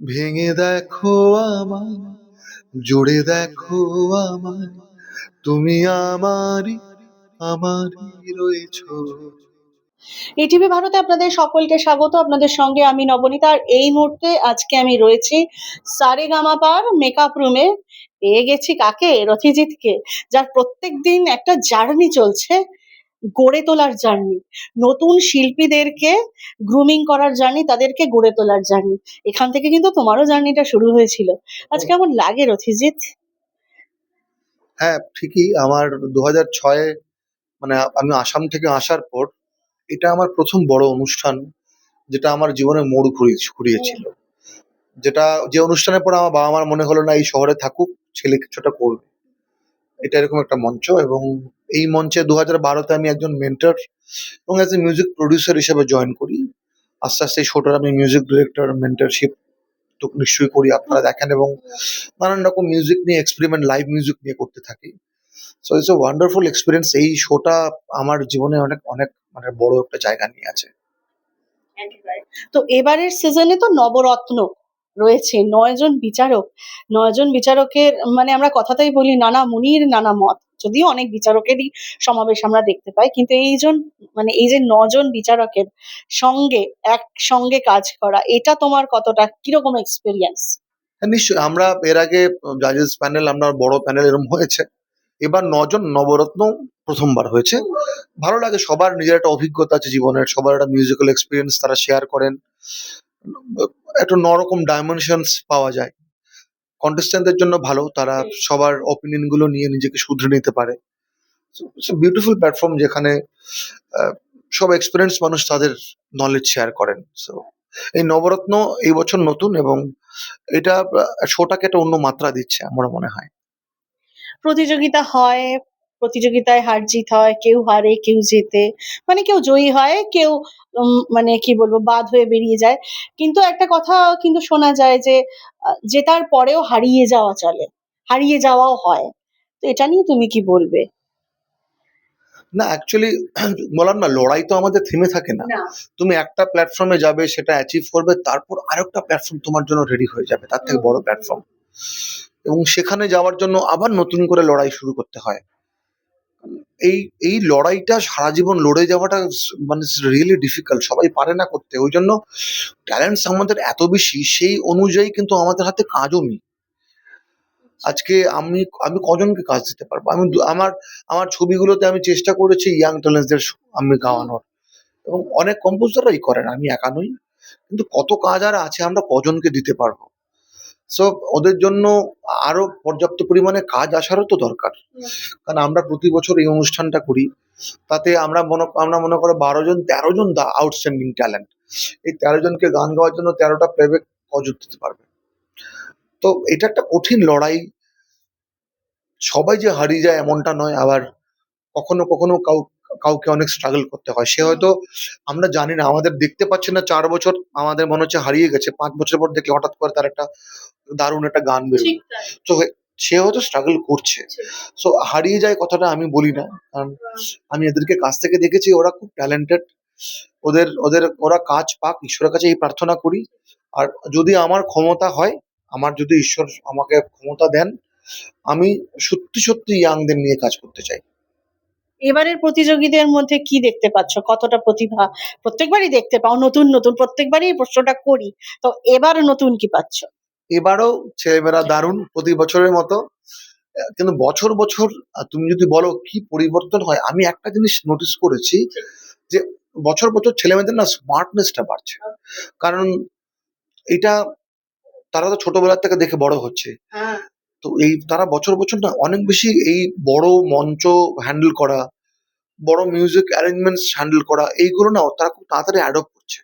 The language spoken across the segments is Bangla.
ভেঙে দেখো আমায় জুড়ে দেখো আমায়, তুমি আমারই আমারই রয়েছো। এটিভি ভারতে আপনাদের সকলকে স্বাগত। আপনাদের সঙ্গে আমি নবনীতা আর এই মুহূর্তে আজকে আমি রয়েছি সারে গামাপার মেকআপ রুমে পেয়ে গেছি কাকে? রথিজিৎকে, যার প্রত্যেক দিন একটা জার্নি চলছে। গড়ে তোলার জার্নি নতুন শিল্পীদেরকে গ্রুমিং করার জার্নি তাদেরকে গড়ে তোলার জার্নি এখান থেকে কিন্তু তোমারও জার্নিটা শুরু হয়েছিল। আজ কেমন লাগে রথিজিৎ? হ্যাঁ ঠিকই। আমার দু হাজার ছয়ে মানে আমি আসাম থেকে আসার পর এটা আমার প্রথম বড় অনুষ্ঠান যেটা আমার জীবনে মোড় ঘুরিয়ে ঘুরিয়েছিল। যেটা যে অনুষ্ঠানের পর আমার বাবা মার মনে হলো না এই শহরে থাকুক ছেলে কিছুটা করবে। এটা এরকম একটা মঞ্চ এবং এই মঞ্চে দু হাজার বারোতে আমি একজন মেন্টর এবং অ্যাজ এ মিউজিক প্রডিউসার হিসেবে জয়েন করি। আস্তে আস্তে এই শোটার আমি মিউজিক ডিরেক্টর মেন্টরশিপ তো নিশ্চয়ই করি, আপনারা দেখেন এবং নানান রকম মিউজিক নিয়ে এক্সপেরিমেন্ট লাইভ মিউজিক নিয়ে করতে থাকি। So it's a wonderful experience এই শোটা আমার জীবনে অনেক অনেক মানে বড় একটা জায়গা নিয়ে আছে। তো এবারের সিজনে তো নবরত্ন রয়েছে, নয়জন বিচারক, নয়জন বিচারকের মানে আমরা কথাতেই বলি নানা মুনির, নানা মত। যদিও অনেক বিচারকেরই সমাবেশ আমরা দেখতে পাই কিন্তু এইজন মানে এই যে নজন বিচারকের সঙ্গে একসঙ্গে কাজ করা এটা তোমার কতটা কীরকম এক্সপিরিয়েন্স হ্যাঁ, নিশ্চয়ই। আমরা এর আগে জাজেস প্যানেল আমরা বড় প্যানেল এরকম হয়েছে। এবার নজন নবরত্ন প্রথমবার হয়েছে। ভালো লাগে সবার নিজের একটা অভিজ্ঞতা আছে জীবনের সবার একটা মিউজিক্যাল এক্সপিরিয়েন্স তারা শেয়ার করেন। একটা নরকম ডাইমেনশনস পাওয়া যায়। কন্টেস্ট্যান্টদের জন্য ভালো তারা সবার অপিনিয়নগুলো নিয়ে নিজেকে শুধরে নিতে পারে। বিউটিফুল প্ল্যাটফর্ম যেখানে সব এক্সপিরিয়েন্স মানুষ তাদের নলেজ শেয়ার করেন। সো এই নবরত্ন এই বছর নতুন এবং এটা শোটাকে একটা অন্য মাত্রা দিচ্ছে আমার মনে হয়। প্রতিযোগিতা হয় প্রতিযোগিতায় হার জিত হয় কেউ হারে কেউ জেতে। মানে কেউ জয়ী হয় কেউ মানে কি বলব বাদ হয়ে বেরিয়ে যায়। কিন্তু একটা কথা কিন্তু শোনা যায় যে জেতার পরেও হারিয়ে যাওয়া চলে হারিয়ে যাওয়াও হয়। তো এটা নিয়ে তুমি কি বলবে? না অ্যাকচুয়ালি বললাম না লড়াই তো আমাদের থেমে থাকে না। তুমি একটা প্ল্যাটফর্মে যাবে সেটা অ্যাচিভ করবে তারপর আরেকটা প্ল্যাটফর্ম তোমার জন্য রেডি হয়ে যাবে তার থেকে বড় প্ল্যাটফর্ম এবং সেখানে যাওয়ার জন্য আবার নতুন করে লড়াই শুরু করতে হয়। এই এই লড়াইটা সারা জীবন লড়ে যাওয়াটা মানে রিয়েলি ডিফিকাল্ট সবাই পারে না করতে। ওই জন্য ট্যালেন্টস আমাদের এত বেশি, সেই অনুযায়ী কিন্তু আমাদের হাতে কাজও নেই। আজকে আমি আমি কজনকে কাজ দিতে পারব? আমি আমার আমার ছবিগুলোতে আমি চেষ্টা করেছি ইয়াং ট্যালেন্টসদের আমি গাওয়ানোর। এবং অনেক কম্পোজাররাই করেন, আমি একা নই। কিন্তু কত কাজ আর আছে, আমরা কজনকে দিতে পারব? সো ওদের জন্য আরও পর্যাপ্ত পরিমাণে কাজ আসারও তো দরকার। কারণ আমরা প্রতি বছর এই অনুষ্ঠানটা করি। তাতে আমরা মনে আমরা মনে করো বারো জন, তেরো জন দা আউটস্ট্যান্ডিং ট্যালেন্ট এই তেরো জনকে গান গাওয়ার জন্য তেরোটা প্লেব্যাক কজন দিতে পারবে। তো এটা একটা কঠিন লড়াই। সবাই যে হারিয়ে যায় এমনটা নয়। আবার কখনো কখনো কাউ কাউকে অনেক স্ট্রাগল করতে হয়। সে হয়তো আমরা জানি না আমাদের দেখতে পাচ্ছি না চার বছর আমাদের মনে হচ্ছে হারিয়ে গেছে। পাঁচ বছর পর দেখলে হঠাৎ করে তার একটা দারুণ একটা গান বেরোবে তো সে হয়তো স্ট্রাগল করছে। সো হারিয়ে যায় কথাটা আমি বলি না। কারণ আমি এদেরকে কাছ থেকে দেখেছি ওরা খুব ট্যালেন্টেড ওদের ওদের ওরা কাজ পাক ঈশ্বরের কাছে এই প্রার্থনা করি। আর যদি আমার ক্ষমতা হয় আমার যদি ঈশ্বর আমাকে ক্ষমতা দেন আমি সত্যি সত্যি ইয়াংদের নিয়ে কাজ করতে চাই। এবারের প্রতিযোগীদের মধ্যে কি দেখতে পাচ্ছ? কতটা প্রতিভা? প্রত্যেকবারই দেখতে পাও নতুন নতুন প্রত্যেকবারই এই প্রশ্নটা করি। তো এবার নতুন কি পাচ্ছ? এবারও ছেলেমেয়েরা দারুণ প্রতি বছরের মতো। কিন্তু বছর বছর তুমি যদি বলো কি পরিবর্তন হয় আমি একটা জিনিস নোটিস করেছি যে বছর বছর ছেলেমেয়েদের না স্মার্টনেসটা বাড়ছে। কারণ এটা তারা তো ছোটবেলার থেকে দেখে বড় হচ্ছে। হ্যাঁ। তো এই তারা বছর বছর না অনেক বেশি এই বড় মঞ্চ হ্যান্ডেল করা, বড় মিউজিক অ্যারেঞ্জমেন্টস হ্যান্ডেল করা, এইগুলো না তারা খুব তাড়াতাড়ি অ্যাডপ্ট করছে।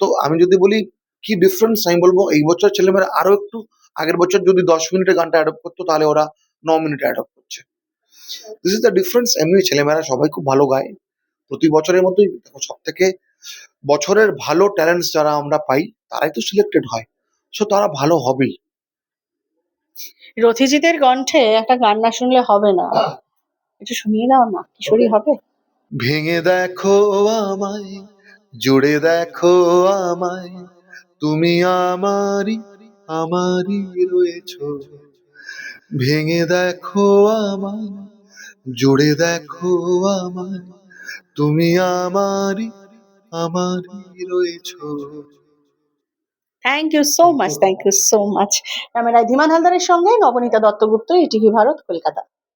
তো আমি যদি বলি কি ডিফারেন্স আমি বলব, এই বছর ছেলেমেয়েরা আরও একটু আগের বছর যদি দশ মিনিটে গানটা অ্যাডপ্ট করতো, তাহলে ওরা ন মিনিটে অ্যাডপ্ট করছে। দিস ইজ দ্য ডিফারেন্স এমনি ছেলেমেয়েরা সবাই খুব ভালো গায়। প্রতি বছরের মতোই দেখো সব থেকে বছরের ভালো ট্যালেন্টস যারা আমরা পাই, তারাই তো সিলেক্টেড হয়। সো তারা ভালো হবেই। রথিজিতের কণ্ঠে একটা গান না শুনলে হবে না। একটু শুনিয়ে দাও না কিশোরী হবে? ভেঙে দেখো আমায় জুড়ে দেখো আমায় তুমি আমারই আমারই রয়েছ। ভেঙে দেখো আমায় জুড়ে দেখো আমায় তুমি আমারই আমারই রয়েছ। Thank you so much thank you so much ক্যামেরায় ধীমান হালদারের সঙ্গে নবনীতা দত্তগুপ্ত এটিভি ভারত কলকাতা।